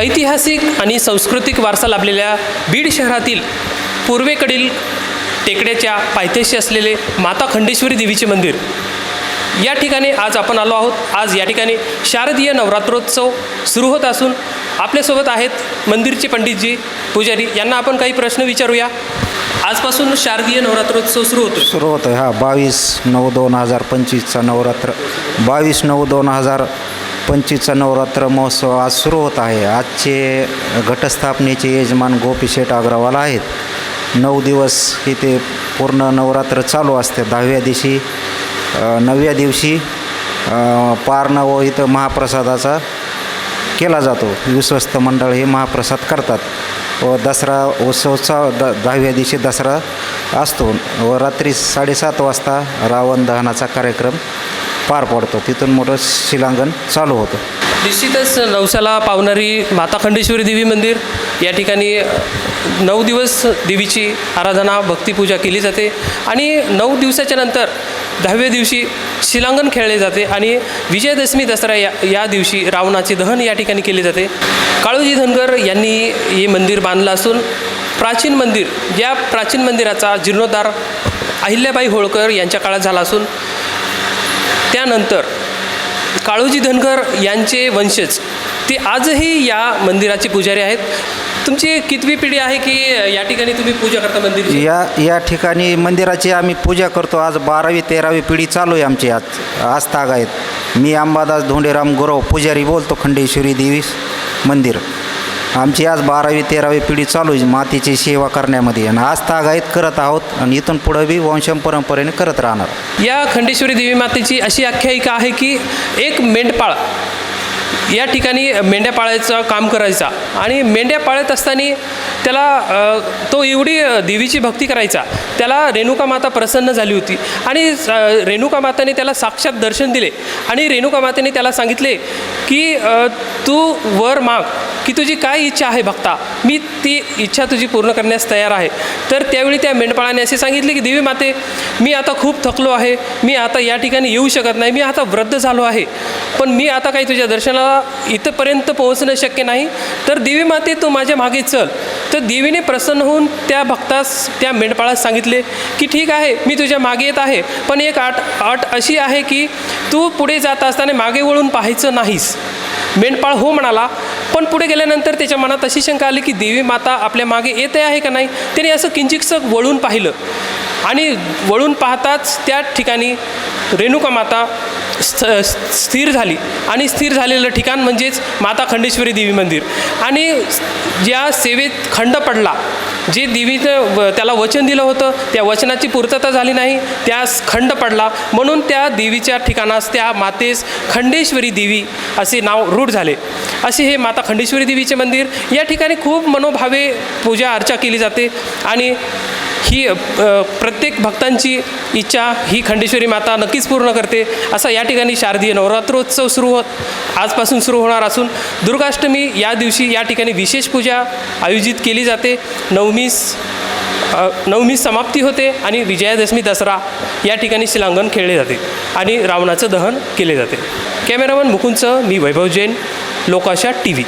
ऐतिहासिक आणि सांस्कृतिक वारसा लाभलेल्या बीड शहरातील पूर्वेकडील टेकड्याच्या पायथ्याशी असलेले माता खंडेश्वरी देवीचे मंदिर. या ठिकाणी आज आपण आलो आहोत. आज या ठिकाणी शारदीय नवरात्रोत्सव सुरू होत असून आपल्यासोबत आहेत मंदिरचे पंडितजी पुजारी. यांना आपण काही प्रश्न विचारूया. आजपासून शारदीय नवरात्रोत्सव सुरू होतो सुरू होतो हा बावीस नऊ दोन हजार पंचवीसचा नवरात्र. बावीस नऊ दोन हजार पंचवीसचा नवरात्र महोत्सव आज सुरू होत आहे. आजचे घटस्थापनेचे यजमान गोपीशेठ अग्रवाल आहेत. नऊ दिवस इथे पूर्ण नवरात्र चालू असते. दहाव्या दिवशी नवव्या दिवशी अ, पारणं व इथं महाप्रसादाचा केला जातो. विश्वस्त मंडळ हे महाप्रसाद करतात व दसरा उत्सवचा द दहाव्या दिवशी दसरा असतो व रात्री साडेसात वाजता रावण दहनाचा कार्यक्रम पार पडतो. तिथून मोठं शिलांगण चालू होतं. निश्चितच नवसाला पावणारी माता खंडेश्वरी देवी मंदिर या ठिकाणी नऊ दिवस देवीची आराधना भक्तिपूजा केली जाते आणि नऊ दिवसाच्या नंतर दहाव्या दिवशी शिलांगण खेळले जाते आणि विजयदशमी दसरा या या दिवशी रावणाचे दहन या ठिकाणी केले जाते. काळोजी धनगर यांनी हे मंदिर बांधलं असून प्राचीन मंदिर या प्राचीन मंदिराचा जीर्णोद्धार अहिल्याबाई होळकर यांच्या काळात झाला असून त्यानंतर काळोजी धनगर यांचे वंशज ते आजही या मंदिराचे पुजारी आहेत. तुमची कितवी पिढी आहे की या ठिकाणी तुम्ही पूजा करता मंदिरची? या या ठिकाणी मंदिराची आम्ही पूजा करतो. आज बारावी तेरावी पिढी चालू आहे आमची. आज आज ताग आहेत. मी अंबादास धोंडेराम गुरव पुजारी बोलतो खंडेश्वरी देवी मंदिर. आमची आज बारावी तेरावी पिढी चालू आहे. मातीची सेवा करण्यामध्ये. आणि आज तागायत करत आहोत आणि इथून पुढं बी वंशम परंपरेने करत राहणार. या खंडेश्वरी देवी मातेची अशी आख्यायिका आहे की एक मेंढपाळ. या ठिकाणी मेंढ्या पाळायचं काम करायचा. आणि मेंढ्या पाळत असताना त्याला तो एवढी देवीची भक्ती करायचा. त्याला रेणुका माता प्रसन्न झाली होती. आणि रेणुका माताने त्याला साक्षात दर्शन दिले. आणि रेणुका मातेने त्याला सांगितले की तू वर माग की तुझी काय इच्छा आहे भक्ता? मी ती इच्छा तुझी पूर्ण करण्यास तयार आहे. तर त्यावेळी त्या मेंढपाळाने असे सांगितले की देवी माते मी आता खूप थकलो आहे. मी आता या ठिकाणी येऊ शकत नाही. मी आता वृद्ध झालो आहे. पण मी आता काही तुझ्या दर्शनाला इथंपर्यंत पोहोचणं शक्य नाही. तर देवी माते तू माझ्या मागे चल. तर देवीने प्रसन्न होऊन त्या भक्तास त्या मेंढपाळास सांगितले की ठीक आहे मी तुझ्या मागे येत आहे. पण एक आट आट अशी आहे की तू पुढे जात असताना मागे वळून पाहायचं नाहीस. मेंढपाळ हो म्हणाला पण पुढे गेल्यानंतर त्याच्या मनात अशी शंका आली की देवी माता आपल्या मागे येते आहे का नाही? त्याने असं किंचितसं वळून पाहिलं. आणि वळून पाहताच त्या ठिकाणी रेणुका माता स्थ स्थिर झाली. आणि स्थिर झालेलं ठिकाण म्हणजेच माता खंडेश्वरी देवी मंदिर. आणि ज्या सेवेत खंड पडला जे देवीचं व- त्याला वचन दिलं होतं त्या वचनाची पूर्तता झाली नाही त्यास खंड पडला. म्हणून त्या देवीच्या ठिकाणास त्या मातेस खंडेश्वरी देवी असे नाव रूढ झाले. असे हे माता खंडेश्वरी देवीचे मंदिर. या ठिकाणी खूप मनोभावे पूजा अर्चा केली जाते. आणि ही प्रत्येक भक्तांची इच्छा ही खंडेश्वरी माता नक्कीच पूर्ण करते. असा या ठिकाणी शारदीय नवरात्रोत्सव सुरू होत आजपासून सुरू होणार असून दुर्गाष्टमी या दिवशी या ठिकाणी विशेष पूजा आयोजित केली जाते. नवमीस नवमी समाप्ती होते आणि विजयादशमी दसरा या ठिकाणी शिलांगण खेळले जाते आणि रावणाचं दहन केले जाते. कॅमेरामन मुकुंद मी वैभव जैन लोकाशा टी व्ही